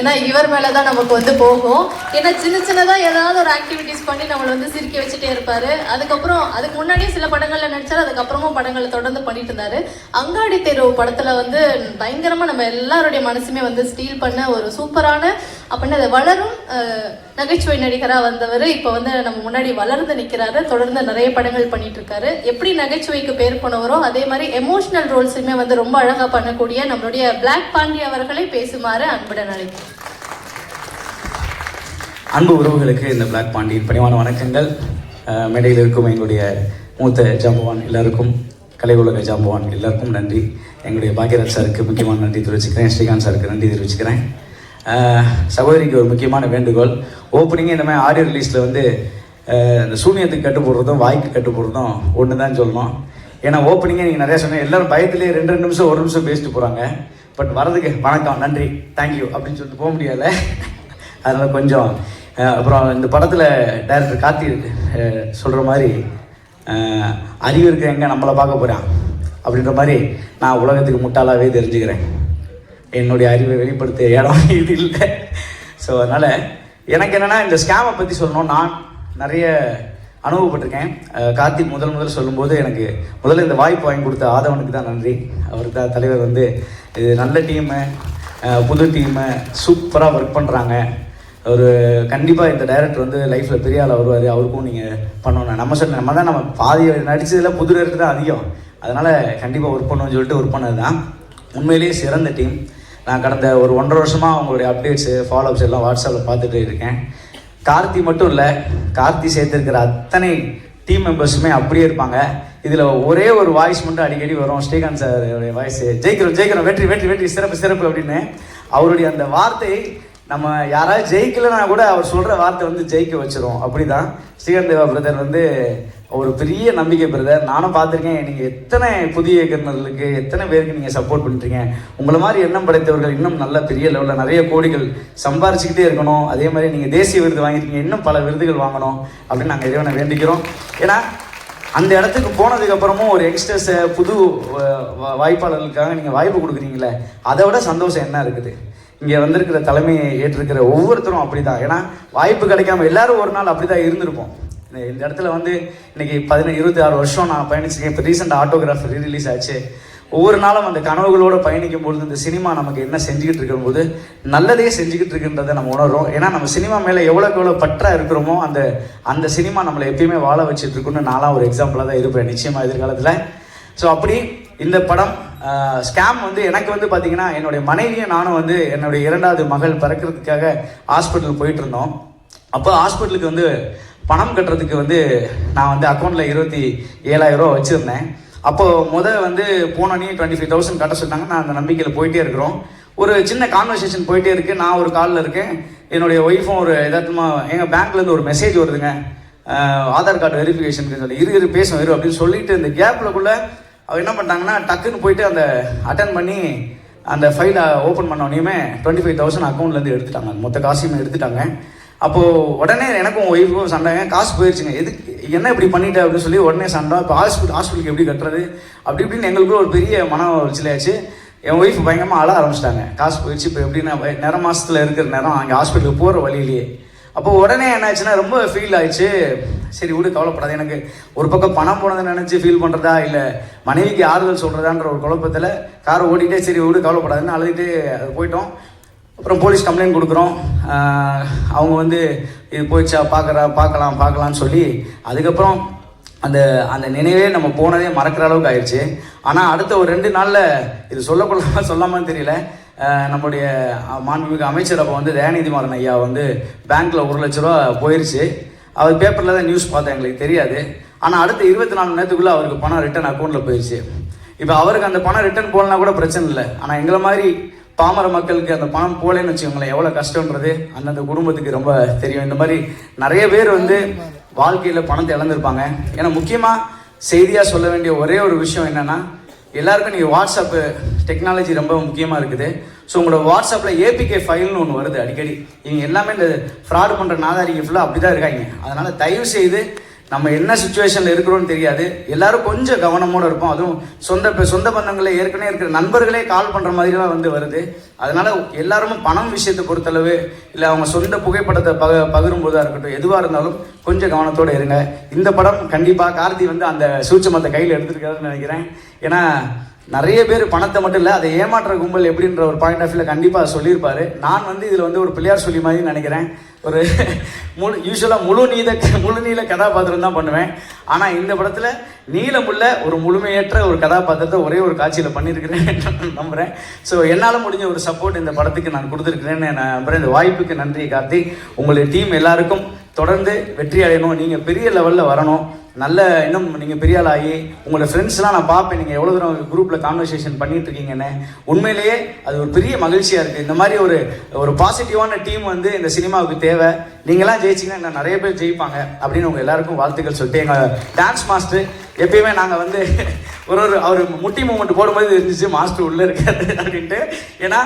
ஏன்னா இவர் மேலே தான் நமக்கு வந்து போகும். ஏன்னா சின்ன சின்னதாக ஏதாவது ஒரு ஆக்டிவிட்டிஸ் பண்ணி நம்மளை வந்து சிரிக்க வச்சுட்டே இருப்பார். அதுக்கப்புறம் அதுக்கு முன்னாடியே சில படங்களில் நடித்தார் அதுக்கப்புறமும் படங்களை தொடர்ந்து பண்ணிட்டு இருந்தார். அங்காடி தெரு படத்தில் வந்து பயங்கரமாக நம்ம எல்லாருடைய மனசுமே வந்து ஸ்டீல் பண்ண ஒரு சூப்பரான அப்படின்னு அது வளரும் நகைச்சுவை நடிகராக வந்தவர். இப்போ வந்து நம்ம முன்னாடி வளர்ந்து நிற்கிறாரு தொடர்ந்து நிறைய படங்கள் பண்ணிட்டு இருக்காரு எப்படி நகைச்சுவைக்கு பேர் போனவரோ அதே மாதிரி எமோஷனல் ரோல்ஸுமே வந்து ரொம்ப அழகாக பண்ணக்கூடிய நம்மளுடைய பிளாக் பாண்டி அவர்களை பேசுமாறு அன்புடன் அழைக்கிறேன் அன்பு உறவுகளுக்கு இந்த பிளாக் பாண்டியின் பணிவான வணக்கங்கள். மேடையில் இருக்கும் எங்களுடைய மூத்த ஜாம்பவான் எல்லாருக்கும் கலை உலக ஜாம்பவான் எல்லாருக்கும் நன்றி. எங்களுடைய பாக்யராஜ் சாருக்கு முக்கியமான நன்றி தெரிவிச்சுக்கிறேன். ஸ்ரீகாந்த் சாருக்கு நன்றி தெரிவிச்சுக்கிறேன். சகோதரிக்கு ஒரு முக்கியமான வேண்டுகோள். ஓப்பனிங்கே இந்த மாதிரி ஆடியோ ரிலீஸில் வந்து இந்த சூனியத்துக்கு கட்டு போடுறதும் வாய்க்கு கட்டு போடுறதும் ஒன்று தான் சொல்லணும். ஏன்னா ஓப்பனிங்கே நீங்கள் நிறையா சொன்னீங்க எல்லோரும் பயத்துலேயே ரெண்டு ரெண்டு நிமிஷம் ஒரு நிமிஷம் பேசிட்டு போகிறாங்க பட் வரதுக்கு வணக்கம் நன்றி தேங்க்யூ அப்படின்னு சொல்லிட்டு போக முடியல அதனால் கொஞ்சம் அப்புறம் இந்த படத்தில் டைரக்டர் கார்த்தி சொல்கிற மாதிரி அறிவு இருக்க எங்கே நம்மளை பார்க்க போகிறான் அப்படின்ற மாதிரி நான் உலகத்துக்கு முட்டாளாகவே தெரிஞ்சுக்கிறேன். என்னுடைய அறிவை வெளிப்படுத்த இடம் இது இல்லை. ஸோ அதனால் எனக்கு என்னென்னா இந்த ஸ்கேமை பற்றி சொல்லணும் நான் நிறைய அனுபவப்பட்டிருக்கேன். கார்த்திக் முதல் முதல் சொல்லும்போது எனக்கு முதல்ல இந்த வாய்ப்பு வாங்கி கொடுத்த ஆதவனுக்கு தான் நன்றி. அவருக்கு தான் தலைவர் வந்து இது நல்ல டீமு புது டீமு சூப்பராக ஒர்க் பண்ணுறாங்க ஒரு கண்டிப்பாக இந்த டைரக்டர் வந்து லைஃப்பில் பெரிய ஆள் வருவார். அவருக்கும் நீங்கள் பண்ணணும். நம்ம சொல்ல நம்ம தான் நம்ம பாதி நடித்ததில் புது டைரக்டர் தான் அதிகம். அதனால் கண்டிப்பாக ஒர்க் பண்ணணும்னு சொல்லிட்டு ஒர்க் பண்ணது தான் உண்மையிலேயே சிறந்த டீம் நான் கடந்த ஒரு ஒன்றரை வருஷமாக அவங்களுடைய அப்டேட்ஸு ஃபாலோஅப்ஸ் எல்லாம் வாட்ஸ்அப்பில் பார்த்துட்டு இருக்கேன். கார்த்தி மட்டும் இல்லை கார்த்தி சேர்த்துருக்கிற அத்தனை டீம் மெம்பர்ஸுமே அப்படியே இருப்பாங்க. இதில் ஒரே ஒரு வாய்ஸ் மட்டும் அடிக்கடி வரும். ஸ்ரீகாந்த் சார் வாய்ஸ் ஜெயிக்கிறோம் ஜெயிக்கிறோம். வெற்றி வெற்றி வெற்றி. சிறப்பு சிறப்பு அப்படின்னு. அவருடைய அந்த வார்த்தை நம்ம யாராவது ஜெயிக்கலைன்னா கூட அவர் சொல்கிற வார்த்தை வந்து ஜெயிக்க வச்சிரும். அப்படிதான் ஸ்ரீகாந்த் தேவா பிரதர் வந்து ஒரு பெரிய நம்பிக்கை பிரதர் நானும் பார்த்துருக்கேன். நீங்கள் எத்தனை புதிய இயக்குநர்களுக்கு எத்தனை பேருக்கு நீங்கள் சப்போர்ட் பண்ணுறீங்க உங்களை மாதிரி எண்ணம் படைத்தவர்கள் இன்னும் நல்ல பெரிய லெவலில் நிறைய கோடிகள் சம்பாரிச்சுக்கிட்டே இருக்கணும். அதே மாதிரி நீங்கள் தேசிய விருது வாங்கியிருக்கீங்க. இன்னும் பல விருதுகள் வாங்கணும் அப்படின்னு நாங்கள் இறைவனை வேண்டிக்கிறோம். ஏன்னா அந்த இடத்துக்கு போனதுக்கப்புறமும் ஒரு யங்ஸ்டர்ஸை புது வா- வாய்ப்பாளர்களுக்காக நீங்கள் வாய்ப்பு கொடுக்குறீங்களே அதை விட சந்தோஷம் என்ன இருக்குது? இங்கே வந்திருக்கிற தலைமையை ஏற்றிருக்கிற ஒவ்வொருத்தரும் அப்படி தான் ஏன்னா வாய்ப்பு கிடைக்காம எல்லாரும் ஒரு நாள் அப்படி தான் இருந்திருப்போம். இந்த- இடத்துல வந்து இன்னைக்கு பதினஞ்சு இருபத்தி ஆறு வருஷம் நான் பயணிச்சிருக்கேன். இப்போ ரீசெண்டாக ஆட்டோகிராஃப் ரீ ஆச்சு ஒவ்வொரு நாளும் அந்த கனவுகளோடு பயணிக்கும் பொழுது இந்த சினிமா நமக்கு என்ன செஞ்சுக்கிட்டு இருக்கும்போது நல்லதே செஞ்சுக்கிட்டு இருக்குன்றதை நம்ம உணர்றோம். ஏன்னா நம்ம சினிமா மேலே எவ்வளோக்கு எவ்வளோ பற்றா இருக்கிறோமோ அந்த அந்த சினிமா நம்மளை எப்பயுமே வாழ வச்சுட்டு இருக்குன்னு நான்லாம் ஒரு எக்ஸாம்பிளாக தான் இருப்பேன். நிச்சயமாக எதிர்காலத்தில். ஸோ அப்படி இந்த படம் ஸ்கேம் வந்து எனக்கு வந்து பார்த்தீங்கன்னா என்னுடைய மனைவியும் நானும் வந்து என்னுடைய இரண்டாவது மகள் பிறக்கிறதுக்காக ஹாஸ்பிட்டல் போயிட்டு இருந்தோம். அப்போ ஹாஸ்பிட்டலுக்கு வந்து பணம் கட்டுறதுக்கு வந்து நான் வந்து அக்கௌண்ட்டில் இருபத்தி ஏழாயிரம் ரூபா வச்சுருந்தேன். அப்போ முதல் வந்து போனோடனே டுவெண்ட்டி ஃபைவ் தௌசண்ட் கட்ட சொன்னாங்க நான் அந்த நம்பிக்கையில் போயிட்டே இருக்கிறோம். ஒரு சின்ன கான்வர்சேஷன் போயிட்டே இருக்கு. நான் ஒரு காலில் இருக்கேன். என்னுடைய ஒய்ஃபும் ஒரு எதார்த்தமாக எங்கள் பேங்க்லேருந்து ஒரு மெசேஜ் வருதுங்க. ஆதார் கார்டு வெரிஃபிகேஷனுக்கு சொல்லி இரு இரு பேசும் இரு அப்படின்னு சொல்லிட்டு இந்த கேப்லக்குள்ள அவர் என்ன பண்ணிட்டாங்கன்னா டக்குன்னு போயிட்டு அந்த அட்டன் பண்ணி அந்த ஃபைலை ஓப்பன் பண்ணோடனையுமே டுவெண்ட்டி ஃபைவ் தௌசண்ட் அக்கௌண்ட்லேருந்து எடுத்துட்டாங்க. மொத்த காசையுமே எடுத்துட்டாங்க. அப்போது உடனே எனக்கும் ஒய்ஃபும் சண்டைங்க. காசு போயிடுச்சுங்க எதுக்கு? என்ன இப்படி பண்ணிட்டேன் அப்படின்னு சொல்லி உடனே சண்டை. இப்போ ஹாஸ்பிட்டல் ஹாஸ்பிட்டலுக்கு எப்படி கட்டுறது? அப்படி இப்படின்னு எங்களுக்குள்ள ஒரு பெரிய மன உளைச்சலாச்சு என் ஒய்ஃப் பயங்கரமாக அழ ஆரம்பிச்சிட்டாங்க. காசு போயிடுச்சு இப்போ எப்படின்னா நேரம் நிற இருக்கிற நேரம் அங்கே ஹாஸ்பிட்டலுக்கு போகிற வழியிலேயே. அப்போ உடனே என்னாச்சுன்னா ரொம்ப ஃபீல் ஆயிடுச்சு. சரி விடு கவலைப்படாது. எனக்கு ஒரு பக்கம் பணம் போனதை நினச்சி ஃபீல் பண்ணுறதா இல்லை மனைவிக்கு ஆறுதல் சொல்கிறதான்ற ஒரு குழப்பத்தில் காரை ஓட்டிகிட்டே சரி விடு கவலைப்படாதுன்னு அழுதுட்டு அது போயிட்டோம். அப்புறம் போலீஸ் கம்ப்ளைண்ட் கொடுக்குறோம். அவங்க வந்து இது போயிடுச்சா பார்க்குறா பார்க்கலாம் பார்க்கலாம்னு சொல்லி அதுக்கப்புறம் அந்த அந்த நினைவே நம்ம போனதே மறக்கிற அளவுக்கு ஆயிடுச்சு ஆனால் அடுத்த ஒரு ரெண்டு நாளில் இது சொல்லக்கூடாம சொல்லாமல் தெரியல. நம்முடைய மாண்புமிகு அமைச்சர் அப்போ வந்து தயாநிதிமாறன் ஐயா வந்து பேங்க்கில் ஒரு லட்ச ரூபா போயிருச்சு. அவர் பேப்பரில் தான் நியூஸ் பார்த்தேன் எங்களுக்கு தெரியாது. ஆனால் அடுத்த இருபத்தி நாலு மணி நேரத்துக்குள்ளே அவருக்கு பணம் ரிட்டன் அக்கௌண்ட்டில் போயிடுச்சு இப்போ அவருக்கு அந்த பணம் ரிட்டர்ன் போகலனா கூட பிரச்சனை இல்லை. ஆனால் எங்களை மாதிரி பாமர மக்களுக்கு அந்த பணம் போலேன்னு வச்சுக்கோங்களேன் எவ்வளோ கஷ்டன்றது அந்தந்த குடும்பத்துக்கு ரொம்ப தெரியும். இந்த மாதிரி நிறைய பேர் வந்து வாழ்க்கையில் பணத்தை இழந்திருப்பாங்க. ஏன்னா முக்கியமாக செய்தியாக சொல்ல வேண்டிய ஒரே ஒரு விஷயம் என்னென்னா எல்லாருக்கும் நீங்கள் வாட்ஸ்அப்பு டெக்னாலஜி ரொம்ப முக்கியமாக இருக்குது. ஸோ உங்களோட வாட்ஸ்அப்பில் ஏபிகே ஃபைல்னு ஒன்று வருது அடிக்கடி. இவங்க எல்லாமே இந்த ஃப்ராட் பண்ணுற நாதாரிக்கு ஃபுல்லாக அப்படி தான் இருக்காங்க. அதனால் தயவு செய்து நம்ம என்ன சுச்சுவேஷனில் இருக்கிறோம்னு தெரியாது. எல்லாரும் கொஞ்சம் கவனமோடு இருப்போம். அதுவும் சொந்த சொந்த பந்தங்களே ஏற்கனவே இருக்கிற நண்பர்களே கால் பண்ணுற மாதிரிலாம் வந்து வருது. அதனால் எல்லாருமே பணம் விஷயத்தை பொறுத்தளவு இல்லை அவங்க சொந்த புகைப்படத்தை பக பகிரும்போதாக இருக்கட்டும் எதுவாக இருந்தாலும் கொஞ்சம் கவனத்தோடு இருங்க. இந்த படம் கண்டிப்பாக கார்த்தி வந்து அந்த சூட்சமத்தை கையில் எடுத்துருக்காருன்னு நினைக்கிறேன். ஏன்னா நிறைய பேர் பணத்தை மட்டும் இல்லை அதை ஏமாற்ற கும்பல் எப்படின்ற ஒரு பாயிண்ட் ஆஃப் வியூவில் கண்டிப்பாக சொல்லியிருப்பாரு. நான் வந்து இதில் வந்து ஒரு பிள்ளையார் சொல்லி மாதிரி நினைக்கிறேன். ஒரு முழு யூஸ்வலாக முழு நீத முழு நீள கதாபாத்திரம் தான் பண்ணுவேன். ஆனால் இந்த படத்தில் நீளமுள்ள ஒரு முழுமையற்ற ஒரு கதாபாத்திரத்தை ஒரே ஒரு காட்சியில் பண்ணியிருக்கிறேன் நம்புகிறேன் ஸோ என்னால் முடிஞ்ச ஒரு சப்போர்ட் இந்த படத்துக்கு நான் கொடுத்துருக்கிறேன்னு நான் நம்புகிறேன் இந்த வாய்ப்புக்கு நன்றி கார்த்தி. உங்களுடைய டீம் எல்லாருக்கும் தொடர்ந்து வெற்றி அடையணும். நீங்கள் பெரிய லெவலில் வரணும். நல்ல இன்னும் நீங்கள் பெரிய ஆளாகி ஆகி உங்களோட ஃப்ரெண்ட்ஸ்லாம் நான் பார்ப்பேன். நீங்கள் எவ்வளோ தூரம் குரூப்பில் கான்வர்சேஷன் பண்ணிட்டு இருக்கீங்கன்னு. உண்மையிலேயே அது ஒரு பெரிய மகிழ்ச்சியாக இருக்குது இந்த மாதிரி ஒரு ஒரு பாசிட்டிவான டீம் வந்து இந்த சினிமாவுக்கு தேவை. நீங்களாம் ஜெயிச்சிங்கன்னா இன்னும் நிறைய பேர் ஜெயிப்பாங்க அப்படின்னு உங்கள் எல்லாருக்கும் வாழ்த்துக்கள் சொல்லிட்டு எங்கள் டான்ஸ் மாஸ்டர் எப்பயுமே நாங்கள் வந்து ஒரு ஒரு அவர் முட்டி மூமெண்ட் போடும்போது இருந்துச்சு மாஸ்டர் உள்ளே இருக்காரு அப்படின்ட்டு. ஏன்னா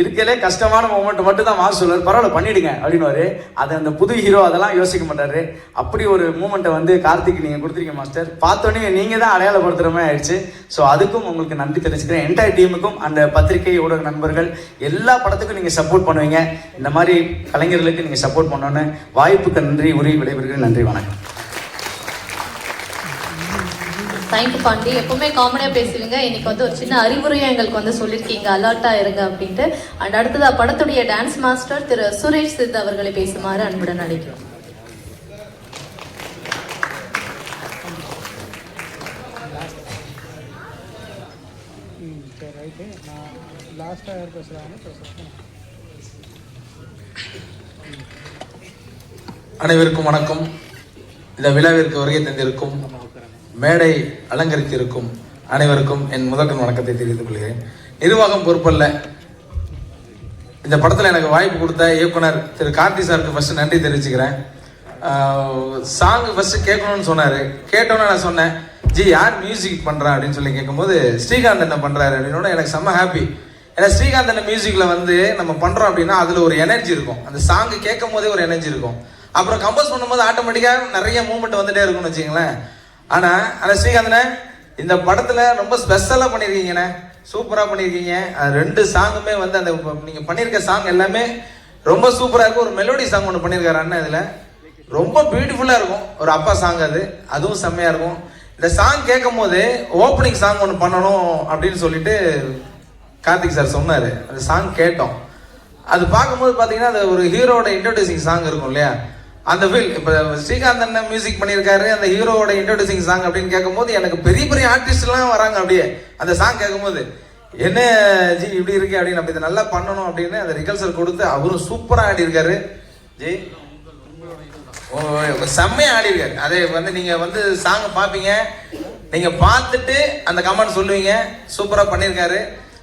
இருக்கலே கஷ்டமான மூமெண்ட் மட்டும் தான் மாஸ் சொல்லுவார். பரவாயில்ல பண்ணிடுங்க அப்படின்னு அது அந்த புது ஹீரோ அதெல்லாம் யோசிக்க மாட்டாரு. அப்படி ஒரு மூமெண்ட்டை வந்து கார்த்திக் நீங்கள் கொடுத்துருக்கீங்க மாஸ்டர் பார்த்தோன்னே நீங்கள் தான் அடையாளப்படுத்துகிற மாதிரி ஆயிடுச்சு. ஸோ அதுக்கும் உங்களுக்கு நன்றி தெரிஞ்சுக்கிறேன் என்டையர் டீமுக்கும் அந்த பத்திரிகை ஊடக நண்பர்கள் எல்லா படத்துக்கும் நீங்கள் சப்போர்ட் பண்ணுவீங்க. இந்த மாதிரி கலைஞர்களுக்கு நீங்கள் சப்போர்ட் பண்ணோன்னு வாய்ப்புக்கு நன்றி உரி விளைவர்கள் நன்றி வணக்கம். டைம் பாண்டி எப்பவுமே காமெடியாக பேசுவீங்க. இன்னைக்கு வந்து ஒரு சின்ன அறிவுரையை எங்களுக்கு வந்து சொல்லியிருக்கீங்க அலர்ட்டாக இருங்க அப்படின்ட்டு. அண்ட் அடுத்தது படத்துடைய டான்ஸ் மாஸ்டர் திரு சுரேஷ் சித் அவர்களை பேசுமாறு அன்புடன் அழைக்கிறோம். ரைட்டு நான் லாஸ்ட்டாக யார் அனைவருக்கும் வணக்கம். இந்த விழாவிற்கு வருகை தந்திருக்கும் மேடை அலங்கரித்திருக்கும் அனைவருக்கும் என் முதற்கண் வணக்கத்தை தெரிவித்துக் கொள்கிறேன். நிர்வாகம் பொறுப்பல்ல. இந்த படத்தில் எனக்கு வாய்ப்பு கொடுத்த இயக்குனர் திரு கார்த்தி சாருக்கு ஃபஸ்ட்டு நன்றி தெரிவிச்சுக்கிறேன். சாங் ஃபஸ்ட்டு கேட்கணும்னு சொன்னார். கேட்டோன்னே நான் சொன்னேன் ஜி யார் மியூசிக் பண்ணுறா அப்படின்னு சொல்லி கேட்கும்போது ஸ்ரீகாந்த் என்ன பண்ணுறாரு அப்படின்னு எனக்கு செம்ம ஹாப்பி ஏன்னா ஸ்ரீகாந்த் என்ன மியூசிக்கில் வந்து நம்ம பண்ணுறோம் அப்படின்னா அதில் ஒரு எனர்ஜி இருக்கும். அந்த சாங்கு கேட்கும் போதே ஒரு எனர்ஜி இருக்கும். அப்புறம் கம்போஸ் பண்ணும்போது ஆட்டோமேட்டிக்காக நிறைய மூமெண்ட் வந்துட்டே இருக்கும்னு வச்சுங்களேன் ஆனால் அந்த ஸ்ரீகாந்தனே இந்த படத்தில் ரொம்ப ஸ்பெஷலாக பண்ணியிருக்கீங்கண்ணே சூப்பராக பண்ணியிருக்கீங்க ரெண்டு சாங்குமே வந்து அந்த நீங்கள் பண்ணியிருக்க சாங் எல்லாமே ரொம்ப சூப்பராக இருக்கும். ஒரு மெலோடி சாங் ஒன்று பண்ணியிருக்காரு அண்ணன் இதில். ரொம்ப பியூட்டிஃபுல்லாக இருக்கும். ஒரு அப்பா சாங் அது. அதுவும் செம்மையாக இருக்கும். இந்த சாங் கேட்கும் போது ஓப்பனிங் சாங் ஒன்று பண்ணணும் அப்படின்னு சொல்லிட்டு கார்த்திக் சார் சொன்னார். அந்த சாங் கேட்டோம். அது பார்க்கும்போது பார்த்தீங்கன்னா அது ஒரு ஹீரோட இன்ட்ரோடியூசிங் சாங் இருக்கும் இல்லையா? அந்த ஃபீல் இப்போ ஸ்ரீகாந்த் அண்ணன் மியூசிக் பண்ணியிருக்காரு அந்த ஹீரோவோட இன்ட்ரோடியூசிங் சாங் அப்படின்னு கேட்கும்போது எனக்கு பெரிய பெரிய ஆர்டிஸ்ட்லாம் வராங்க அப்படியே. அந்த சாங் கேட்கும்போது என்ன ஜி இப்படி இருக்கு அப்படின்னு நம்ம இதை நல்லா பண்ணணும் அப்படின்னு அந்த ரிகல்சல் கொடுத்து அவரும் சூப்பராக ஆடியிருக்காரு. ஜி? ஓ, செம்மையா ஆடி அதே வந்து நீங்கள் வந்து சாங் பார்ப்பீங்க நீங்கள் பார்த்துட்டு அந்த கமெண்ட் சொல்லுவீங்க. சூப்பராக பண்ணியிருக்காரு.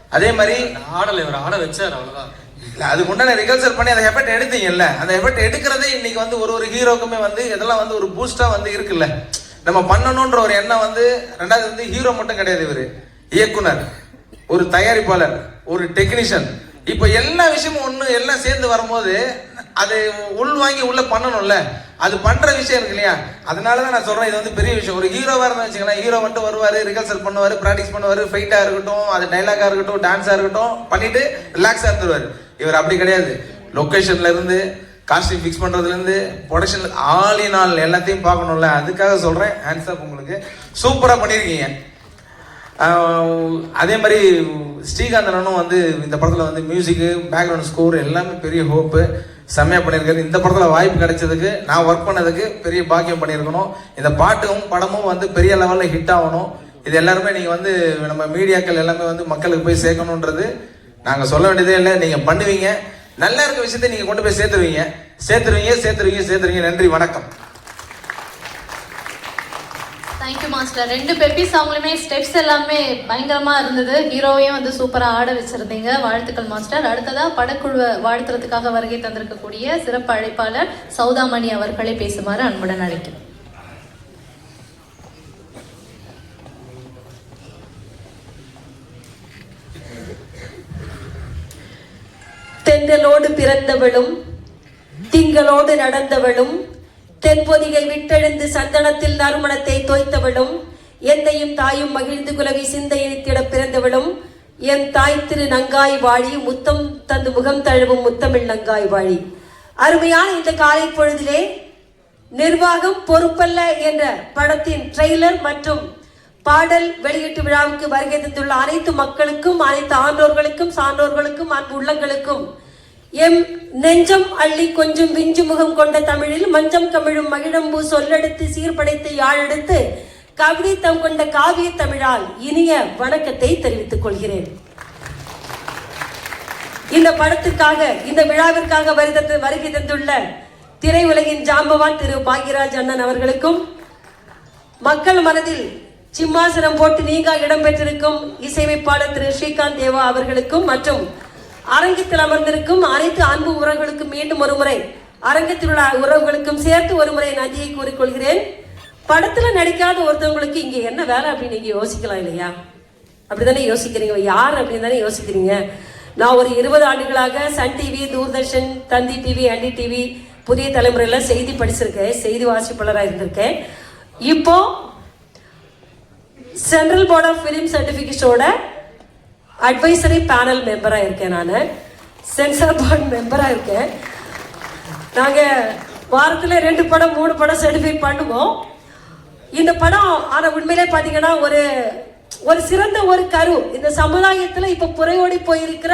அதே மாதிரி ஆடலை இவர் ஆட வச்சார் அவ்வளோதான் இல்லை அதுக்கு உண்டான ரிகர்சல் பண்ணி அந்த எஃபெக்ட் எடுத்தீங்கல்ல அந்த எஃபெக்ட் எடுக்கிறதே இன்னைக்கு வந்து ஒரு ஒரு ஹீரோக்குமே வந்து இதெல்லாம் வந்து ஒரு பூஸ்டாக வந்து இருக்குல்ல. நம்ம பண்ணணுன்ற ஒரு எண்ணம் வந்து ரெண்டாவது வந்து ஹீரோ மட்டும் கிடையாது இவர். இயக்குனர் ஒரு தயாரிப்பாளர் ஒரு டெக்னீஷியன் இப்போ எல்லா விஷயமும் ஒன்று எல்லாம் சேர்ந்து வரும்போது அது உள் வாங்கி உள்ள பண்ணணும்ல. அது பண்ற விஷயம் இருக்கு இல்லையா? அதனால தான் நான் சொல்றேன் இது வந்து பெரிய விஷயம். ஒரு ஹீரோவா இருந்தா வச்சுக்கலாம் ஹீரோ மட்டும் வருவார் ரிகர்சல் பண்ணுவார் ப்ராக்டிஸ் பண்ணுவார் ஃபைட்டா இருக்கட்டும் அது டைலாகா இருக்கட்டும் டான்ஸா இருக்கட்டும் பண்ணிட்டு ரிலாக்ஸா இருந்துருவாரு. இவர் அப்படி கிடையாது. லொக்கேஷன்ல இருந்து காஸ்டியூம் ஃபிக்ஸ் பண்றதுல இருந்து ப்ரொடக்ஷன் ஆல் இன் ஆல் எல்லாத்தையும் பார்க்கணும்ல. அதுக்காக சொல்றேன். ஹேண்ட்ஸ் அப் உங்களுக்கு. சூப்பரா பண்ணியிருக்கீங்க அதே மாதிரி ஸ்ரீகாந்தனும் வந்து இந்த படத்தில் வந்து மியூசிக்கு பேக்ரவுண்ட் ஸ்கோர் எல்லாமே பெரிய ஹோப்பு செம்மையாக பண்ணியிருக்காரு இந்த படத்தில் வாய்ப்பு கிடைச்சதுக்கு நான் ஒர்க் பண்ணதுக்கு பெரிய பாக்கியம் பண்ணியிருக்கணும் இந்த பாட்டும் படமும் வந்து பெரிய லெவலில் ஹிட் ஆகணும். இது எல்லாருமே நீங்கள் வந்து நம்ம மீடியாக்கள் எல்லாமே வந்து மக்களுக்கு போய் சேர்க்கணுன்றது நாங்கள் சொல்ல வேண்டியதே இல்லை. நீங்கள் பண்ணுவீங்க. நல்லா இருக்க விஷயத்தை நீங்கள் கொண்டு போய் சேர்த்துருவீங்க. சேர்த்துருவீங்க சேர்த்துருவீங்க சேர்த்துருவீங்க. நன்றி வணக்கம். தேங்க்யூ மாஸ்டர் ரெண்டு பெப்பி அவங்களுமே ஸ்டெப்ஸ் எல்லாமே பயங்கரமா இருந்தது. ஹீரோவையும் வந்து சூப்பராக ஆட வச்சிருந்தீங்க. வாழ்த்துக்கள் மாஸ்டர் அடுத்ததாக படக்குழுவை வாழ்த்துறதுக்காக வருகை தந்திருக்கக்கூடிய சிறப்பு அழைப்பாளர் சௌதாமணி அவர்களை பேசுமாறு அன்புடன் அழைக்கிறேன் தென்றலோடு பிறந்தவளும் திங்களோடு நடந்தவளும் தென்பொதிகை விட்டெழுந்து சந்தனத்தில் நறுமணத்தை தோய்த்தவளும் எந்தையும் தாயும் மகிழ்ந்து குலவி சிந்தையினித்திட பிறந்தவளும் என் தாய் திரு நங்காய் வாழி முத்தம் தந்து முகம் தழுவும் முத்தமிழ் நங்காய் வாழி. அருமையான இந்த காலை பொழுதிலே நிர்வாகம் பொறுப்பல்ல என்ற படத்தின் ட்ரெய்லர் மற்றும் பாடல் வெளியீட்டு விழாவுக்கு வருகை தந்துள்ள அனைத்து மக்களுக்கும் அனைத்து ஆன்றோர்களுக்கும் சான்றோர்களுக்கும் அன்பு உள்ளங்களுக்கும் எம் நெஞ்சம் அள்ளி கொஞ்சம் விஞ்சு முகம் கொண்ட தமிழில் மஞ்சம் கமிழும் மகிழம்பூ சொல்லெடுத்து சீர்படைத்து யாழெடுத்து கவிதைத்தம் கொண்ட காவிய தமிழால் இனிய வணக்கத்தை தெரிவித்துக் கொள்கிறேன். இந்த படத்திற்காக இந்த விழாவிற்காக வருகை வருகை தந்துள்ள திரையுலகின் ஜாம்பவான் திரு பாகியராஜ் அண்ணன் அவர்களுக்கும் மக்கள் மனதில் சிம்மாசனம் போட்டு நீங்க இடம்பெற்றிருக்கும் இசையமைப்பாளர் திரு ஸ்ரீகாந்த் தேவா அவர்களுக்கும் மற்றும் அரங்கத்தில் அமர்ந்திருக்கும் அனைத்து அன்பு உறவுகளுக்கும் மீண்டும் ஒருமுறை அரங்கத்தில் உள்ள உறவுகளுக்கும் சேர்த்து ஒருமுறை நன்றியை கூறிக்கொள்கிறேன். படத்துல நடிக்காத ஒருத்தவங்களுக்கு இங்க என்ன வேலை அப்படின்னு நீங்க யோசிக்கலாம் இல்லையா? அப்படிதானே யோசிக்கிறீங்க? யார் அப்படின்னு தானே யோசிக்கிறீங்க? நான் ஒரு இருபது ஆண்டுகளாக Sun TV Doordarshan Thanthi TV அண்டி டிவி புதிய தலைமுறையில் செய்தி படிச்சிருக்கேன் செய்தி வாசிப்பாளராக இருந்திருக்கேன். இப்போ சென்ட்ரல் போர்ட் ஆஃப் ஃபிலிம் சர்டிஃபிகேஷனோட அட்வைசரி பேனல் மெம்பராக இருக்கேன் நான். சென்சார் போர்ட் மெம்பராக இருக்கேன். நாங்கள் வாரத்தில் ரெண்டு படம் மூணு படம் சர்டிஃபை பண்ணுவோம். இந்த படம் ஆனால் உண்மையிலே பார்த்தீங்கன்னா ஒரு ஒரு சிறந்த ஒரு கரு. இந்த சமுதாயத்தில் இப்போ புறையோடி போயிருக்கிற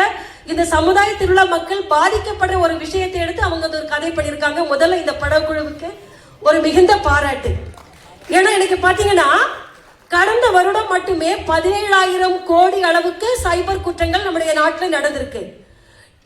இந்த சமுதாயத்தில் உள்ள மக்கள் பாதிக்கப்படுற ஒரு விஷயத்தை எடுத்து அவங்க அந்த ஒரு கதை பண்ணியிருக்காங்க. முதல்ல இந்த படக்குழுவுக்கு ஒரு மிகுந்த பாராட்டு. ஏன்னா எனக்கு பார்த்தீங்கன்னா கடந்த வருடம் மட்டுமே பதினேழாயிரம் கோடி அளவுக்கு சைபர் குற்றங்கள் நம்முடைய நாட்டில் நடந்திருக்கு.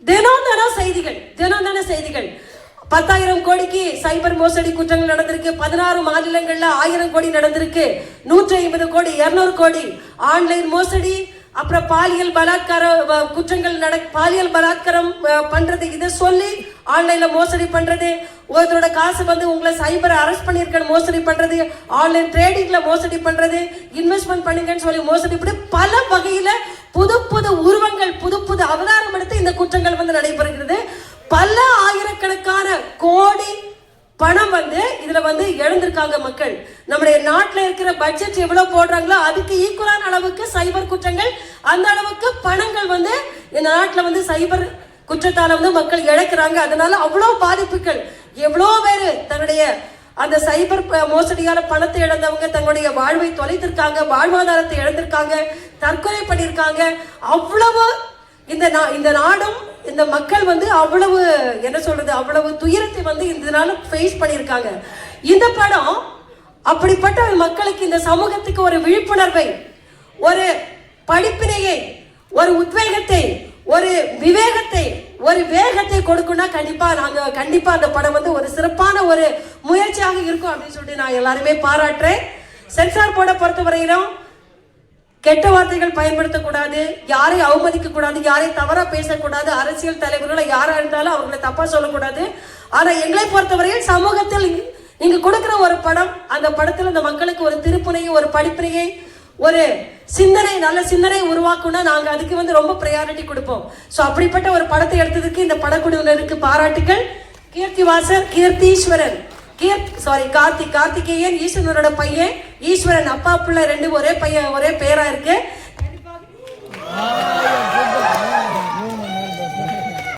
தினம் தினம் செய்திகள் தினம் செய்திகள். பத்தாயிரம் கோடிக்கு சைபர் மோசடி குற்றங்கள் நடந்திருக்கு. பதினாறு மாநிலங்கள்ல ஆயிரம் கோடி நடந்திருக்கு. நூற்றி ஐம்பது கோடி இருநூறு கோடி ஆன்லைன் மோசடி அப்புறம் பாலியல் பலாத்கார வ- குற்றங்கள் நட பாலியல் பலாத்காரம் பண்றது இதை சொல்லி ஆன்லைன்ல மோசடி பண்றது. ஒருத்தரோட காசு வந்து உங்களை சைபர் அரெஸ்ட் பண்ணியிருக்க மோசடி பண்றது ஆன்லைன் ட்ரேடிங்ல மோசடி பண்றது இன்வெஸ்ட்மெண்ட் பண்ணுங்கன்னு சொல்லி மோசடி இப்படி பல வகையில புது புது உருவங்கள் புது புது அவதாரம் எடுத்து இந்த குற்றங்கள் வந்து நடைபெறுகிறது. பல ஆயிரக்கணக்கான கோடி பணம் வந்து இதுல வந்து இழந்திருக்காங்க மக்கள். நம்முடைய நாட்டில் இருக்கிற பட்ஜெட் எவ்வளவு போடுறாங்களோ அதுக்கு ஈக்குவலான அளவுக்கு சைபர் குற்றங்கள் அந்த அளவுக்கு பணங்கள் வந்து இந்த நாட்டில் வந்து சைபர் குற்றத்தால வந்து மக்கள் இழக்கிறாங்க. அதனால அவ்வளவு பாதிப்புகள். எவ்வளோ பேர் தன்னுடைய அந்த சைபர் மோசடியான மோசடியால பணத்தை இழந்தவங்க தங்களுடைய வாழ்வை தொலைத்திருக்காங்க வாழ்வாதாரத்தை இழந்திருக்காங்க தற்கொலை பண்ணியிருக்காங்க அவ்வளவு இந்த நா- இந்த நாடும் இந்த மக்கள் வந்து அவ்வளவு என்ன சொல்றது அவ்வளவு துயரத்தை வந்து இதனால ஃபேஸ் பண்ணியிருக்காங்க. இந்த படம் அப்படிப்பட்ட மக்களுக்கு இந்த சமூகத்துக்கு ஒரு விழிப்புணர்வை ஒரு படிப்பினையை ஒரு உத்வேகத்தை ஒரு விவேகத்தை ஒரு வேகத்தை கொடுக்கும்னா கண்டிப்பா நாங்கள் கண்டிப்பா அந்த படம் வந்து ஒரு சிறப்பான ஒரு முயற்சியாக இருக்கும் அப்படின்னு சொல்லிட்டு நான் எல்லாருமே பாராட்டுறேன். சென்சார் போர்டை பொறுத்தவரையிலும் கெட்ட வார்த்தைகள் பயன்படுத்தக்கூடாது யாரை அவமதிக்க கூடாது யாரை தவறா பேசக்கூடாது அரசியல் தலைவர்களை யாரா இருந்தாலும் அவங்களை தப்பா சொல்லக்கூடாது. ஆனா எங்களை பொறுத்தவரையில் சமூகத்தில் நீங்க கொடுக்கிற ஒரு படம் அந்த படத்துல அந்த மக்களுக்கு ஒரு திருப்புனையை ஒரு படிப்பினையை ஒரு சிந்தனை நல்ல சிந்தனை உருவாக்குனா நாங்கள் அதுக்கு வந்து ரொம்ப ப்ரையாரிட்டி கொடுப்போம் ஸோ அப்படிப்பட்ட ஒரு படத்தை எடுத்ததுக்கு இந்த படக்குழுவினருக்கு பாராட்டுகள் கீர்த்திவாசர் கீர்த்தீஸ்வரன் கீர்த் சாரி கார்த்தி கார்த்திகேயன் ஈஸ்வரனோட பையன் ஈஸ்வரன் அப்பா பிள்ளை ரெண்டு ஒரே பையன் ஒரே பேரா இருக்கு